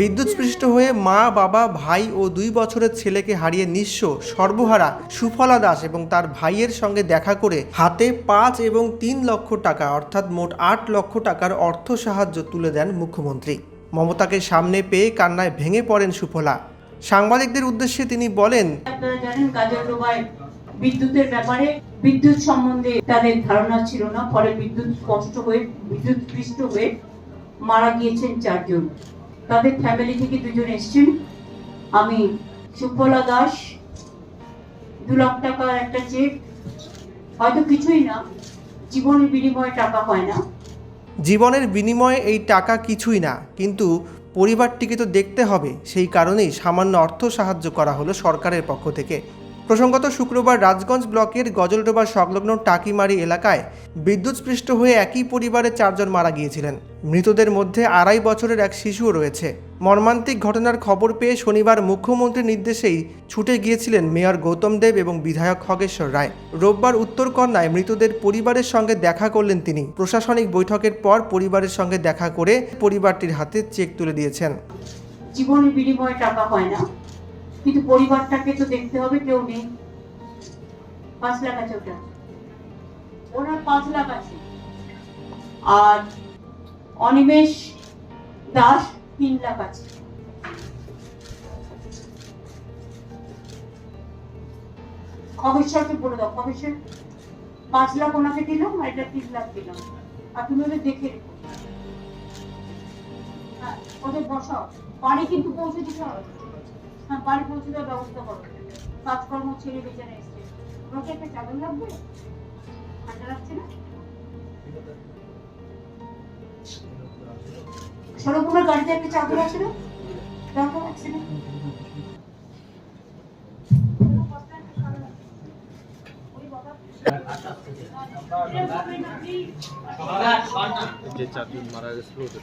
বিদ্যুৎস্পৃষ্ট হয়ে মা, বাবা, ভাই ও দুই বছরের ছেলেকে হারিয়ে নিঃস্ব সর্বহারা সুফলা দাস এবং তার ভাইয়ের সঙ্গে দেখা করে হাতে পাঁচ এবং তিন লক্ষ টাকা, অর্থাৎ মোট আট লক্ষ টাকার অর্থ সাহায্য তুলে দেন মুখ্যমন্ত্রী। মমতাকে সামনে পেয়ে কান্নায় ভেঙে পড়েন সুফলা। সাংবাদিকদের উদ্দেশ্যে তিনি বলেন বিদ্যুতের ব্যাপারে বিদ্যুৎ সম্বন্ধে তাদের ধারণা ছিল না, ফলে বিদ্যুৎ স্পষ্ট হয়ে বিদ্যুৎ পৃষ্ঠ হয়ে মারা গিয়েছেন চারজন। তাদের ফ্যামিলি থেকে দুজন এসেছেন। আমি সুফলা দাস, দু লাখ টাকার একটা চেক হয়তো কিছুই না, জীবনের বিনিময়ে টাকা হয় না। জীবনের বিনিময়ে এই টাকা কিছুই না, কিন্তু পরিবারটিকে তো দেখতে হবে। সেই কারণেই সামান্য অর্থ সাহায্য করা হলো সরকারের পক্ষ থেকে। প্রসঙ্গত শুক্রবার রাজগঞ্জ ব্লকের গজলডোবা সংলগ্ন টাকিমারি এলাকায় বিদ্যুৎস্পৃষ্ট হয়ে একই পরিবারের চারজন মারা গিয়েছিলেন। মৃতদের মধ্যে আড়াই বছরের এক শিশুও রয়েছে। মর্মান্তিক ঘটনার খবর পেয়ে শনিবার মুখ্যমন্ত্রীর নির্দেশেই ছুটে গিয়েছিলেন মেয়র গৌতম দেব এবং বিধায়ক খগেশ্বর রায়। রোববার উত্তরকন্যায় মৃতদের পরিবারের সঙ্গে দেখা করলেন তিনি। প্রশাসনিক বৈঠকের পর পরিবারের সঙ্গে দেখা করে পরিবারটির হাতে চেক তুলে দিয়েছেন। জীবনের বিনিময়ে টাকা হয় না। কিন্তু পরিবারটাকে তো দেখতে হবে কেউ নেই। পাঁচ লাখ আছে ওটা। ওনার পাঁচ লাখ আছে। আর অনিমেষ দাস তিন লাখ আছে। বলে দাও। খবেশ্বর পাঁচ লাখ ওনাকে দিলাম আর এটা তিন লাখ দিলাম আর তুমি ওদের দেখে রেখো। হ্যাঁ, ওদের বসাও। বাড়ি কিন্তু পৌঁছে দিতে হবে। হ্যাঁ বাড়ি পৌঁছে দেওয়ার ব্যবস্থা করো। কাজকর্ম ছেড়ে বেচারা এসছে। ওনাকে একটা চাদর লাগবে? ঠান্ডা লাগছে না? সরকুমার গাড়িতে একটা চাদর আছে না? দরকার আছে না যে চারজন মারা গেছিল ওদের